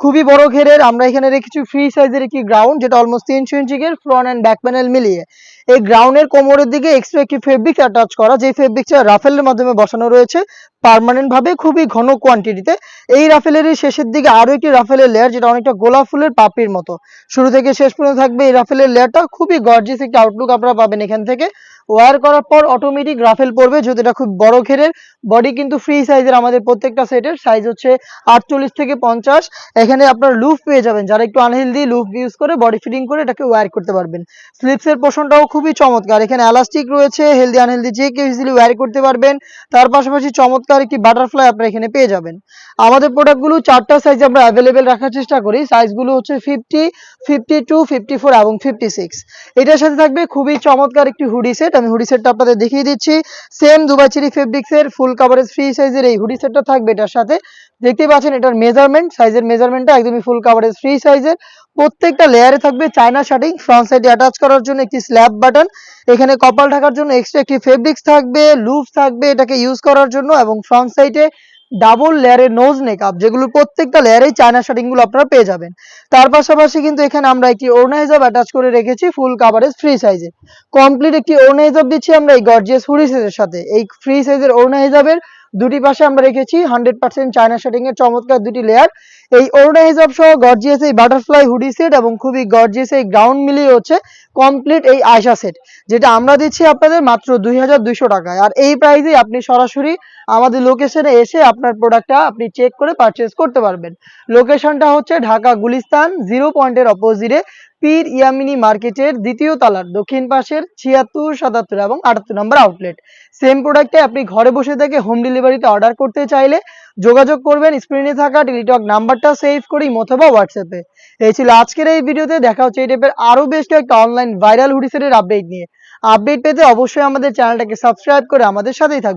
খুবই বড় ঘেরের, আমরা এখানে রেখেছি ফ্রি সাইজের একটি গ্রাউন্ড যেটা অলমোস্ট তিনশো ইঞ্চি ঘের ফ্রন্ট অ্যান্ড ব্যাক প্যানেল মিলিয়ে। এই গ্রাউন্ডের কোমরের দিকে এক্সট্রা একটি ফেব্রিক অ্যাটাচ করা যে ফেব্রিকটা রাফেলের মাধ্যমে বসানো রয়েছে। পার্মানেন্ট ভাবে খুবই ঘন কোয়ান্টিটিতে এই রাফেলেরই শেষের দিকে আরও একটি রাফেলের লেয়ার যেটা অনেকটা গোলাপ ফুলের পাপড়ির মতো। শুরু থেকে শেষ পর্যন্ত থাকবে এই রাফেলের লেয়ারটা খুবই গর্জিয়াস একটি আউটলুক আপনারা পাবেন এখান থেকে। ওয়ার করার পর অটোমেটিক রাফেল পড়বে যদি এটা খুব বড় ঘেরের বডি কিন্তু ফ্রি সাইজের আমাদের প্রত্যেকটা সেটের। সাইজ হচ্ছে আটচল্লিশ থেকে পঞ্চাশ। এখানে আপনার লুফ পেয়ে যাবেন। যারা একটু আনহেলদি লুফ ইউজ করে বডি ফিটিং করে এটাকে ওয়ার করতে পারবেন। স্লিপসের পোষণটাও খুবই চমৎকার। এখানে এলাস্টিক রয়েছে হেলদি আনহেলদি যে কেউ ইজিলি ওয়্যার করতে পারবেন। তার পাশাপাশি চমৎকার একটি বাটারফ্লাই আপনারা এখানে পেয়ে যাবেন। আমাদের প্রোডাক্টগুলো চারটা সাইজ আমরা অ্যাভেলেবেল রাখার চেষ্টা করি। সাইজগুলো হচ্ছে fifty fifty two fifty four এবং ফিফটি সিক্স এটার সাথে থাকবে খুবই চমৎকার একটি হুডি সেট আমি হুডি সেটটা আপনাদের দেখিয়ে দিচ্ছি। সেম দুবাই চিরি ফেব্রিক্সের ফুল কাভারেজ ফ্রি সাইজের এই হুডি সেটটা থাকবে এটার সাথে। দেখতে পাচ্ছেন, এটার মেজারমেন্ট সাইজের মেজারমেন্টটা একদমই ফুল কাভারেজ ফ্রি সাইজের প্রত্যেকটা লেয়ারে থাকবে চায়না শার্টিং ফ্রন্ট সাইডে অ্যাটাচ করার জন্য একটি স্ল্যাব বাটন এখানে কপাল ঢাকার জন্য এক্সট্রা একটি ফেব্রিক্স থাকবে লুপ থাকবে এটাকে ইউজ করার জন্য এবং ফ্রন্ট সাইডে ডাবল লেয়ারের নোজ মেকআপ যেগুলো প্রত্যেকটা লেয়ারেই চায়না শার্টিংগুলো আপনারা পেয়ে যাবেন। তার পাশাপাশি কিন্তু এখানে আমরা একটি ওড়না হিসাব অ্যাটাচ করে রেখেছি ফুল কাভারেজ ফ্রি সাইজে কমপ্লিট একটি ওড়না হিসাব দিচ্ছি আমরা এই গর্জিয়াস হুডি সেটের সাথে। এই ফ্রি সাইজের ওড়না হিসাবের দুটি পাশে আমরা রেখেছি হান্ড্রেড পার্সেন্ট চায়না শার্টিং এর চমৎকার দুটি লেয়ার এই ওড়না হিসাব সহ গর্জিয়াস এই বাটারফ্লাই হুডি সেট এবং খুবই গর্জিয়াস এই গ্রাউন্ড মিলিয়ে হচ্ছে কমপ্লিট এই আয়সা সেট যেটা আমরা দিচ্ছি আপনাদের মাত্র দুই হাজার দুইশো টাকায়। আর এই প্রাইসে আপনি সরাসরি আমাদের লোকেশনে এসে আপনার প্রোডাক্টটা আপনি চেক করে পারচেস করতে পারবেন। লোকেশনটা হচ্ছে ঢাকা গুলিস্তান জিরো পয়েন্টের অপোজিটে পীর ইয়ামিনী মার্কেটের দ্বিতীয় তলার দক্ষিণ পাশের ছিয়াত্তর, সাতাত্তর এবং আটাত্তর নম্বর আউটলেট সেম প্রোডাক্টে আপনি ঘরে বসে থেকে হোম ডেলিভারিতে অর্ডার করতে চাইলে যোগাযোগ করবেন স্ক্রিনে থাকা টেলিটক নাম্বারটা সেভ করি অথবা হোয়াটসঅ্যাপে এই ছিল আজকের এই ভিডিওতে, দেখা হচ্ছে এই টাইপের আরও বেশ কয়েকটা অনলাইন ভাইরাল হুডিসেটের আপডেট নিয়ে। আপডেট পেতে অবশ্যই আমাদের চ্যানেলটাকে সাবস্ক্রাইব করে আমাদের সাথেই থাকবেন